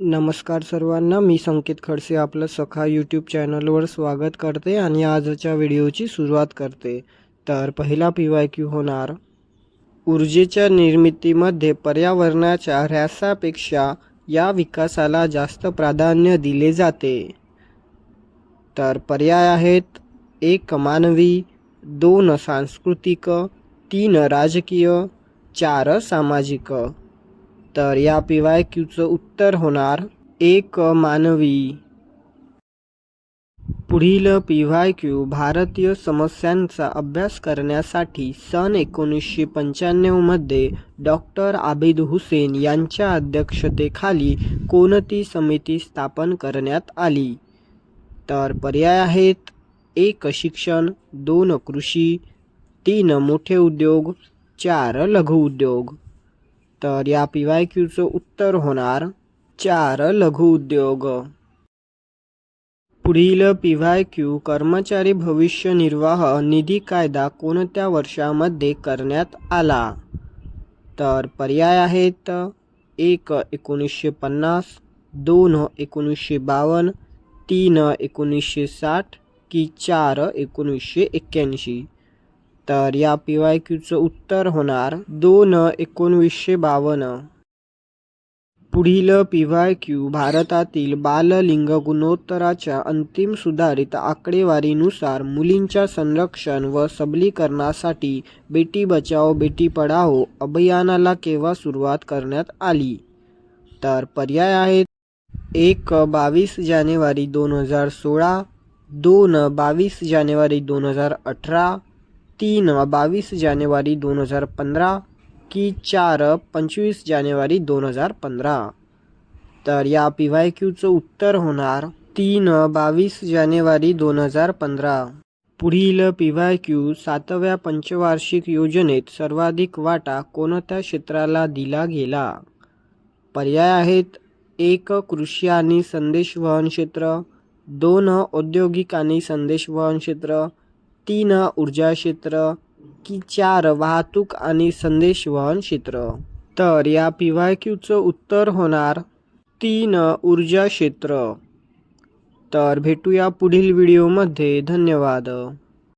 नमस्कार सर्वांना मी संकेत खडसे आपलं सखा यूट्यूब चॅनलवर स्वागत करते आणि आजच्या व्हिडिओची सुरुवात करते. तर पहिला पी वाय क्यू होणार. ऊर्जेच्या निर्मितीमध्ये पर्यावरणाच्या ऱ्हासापेक्षा या विकासाला जास्त प्राधान्य दिले जाते. तर पर्याय आहेत एक मानवी दोन सांस्कृतिक तीन राजकीय चार सामाजिक. तर या पी वाय क्यूचं उत्तर होणार एक मानवी. पुढील पी वाय क्यू भारतीय समस्यांचा अभ्यास करण्यासाठी सन एकोणीसशे पंच्याण्णवमध्ये डॉक्टर आबिद हुसेन यांच्या अध्यक्षतेखाली कोणती समिती स्थापन करण्यात आली? तर पर्याय आहेत एक शिक्षण दोन कृषी तीन मोठे उद्योग चार लघु उद्योग. तर या पी वाय क्यूचं उत्तर होणार चार लघु उद्योग. पुढील पी वाय क्यू कर्मचारी भविष्य निर्वाह निधी कायदा कोणत्या वर्षामध्ये करण्यात आला? तर पर्याय आहेत एक एकोणीसशे पन्नास दोन एकोणीसशे बावन्न तीन एकोणीसशे साठ की चार एकोणीसशे एक्क्याऐंशी. तर या पी वाय क्यूचं उत्तर होणार दोन एकोणवीसशे बावन्न. पुढील पी वाय क्यू भारतातील बाललिंग गुणोत्तराच्या अंतिम सुधारित आकडेवारीनुसार मुलींच्या संरक्षण व सबलीकरणासाठी बेटी बचाओ बेटी पढाओ अभियानाला केव्हा सुरुवात करण्यात आली? तर पर्याय आहेत एक बावीस जानेवारी दोन हजार सोळा दोन बावीस जानेवारी दोन हजार अठरा तीन बावीस जानेवारी दोन हजार पंधरा की चार पंचवीस जानेवारी दोन हजार पंधरा. तर या पी वाय क्यूचं उत्तर होणार तीन बावीस जानेवारी दोन हजार पंधरा. पुढील पी वाय क्यू सातव्या पंचवार्षिक योजनेत सर्वाधिक वाटा कोणत्या क्षेत्राला दिला गेला? पर्याय आहेत एक कृषी आणि संदेशवहन क्षेत्र दोन औद्योगिक आणि संदेशवहन क्षेत्र तीन ऊर्जा क्षेत्र की चार वाहतूक आणि संदेशवहन क्षेत्र. तर या पी वाय क्यूचं उत्तर होणार तीन ऊर्जा क्षेत्र. तर भेटूया पुढील व्हिडिओमध्ये. धन्यवाद.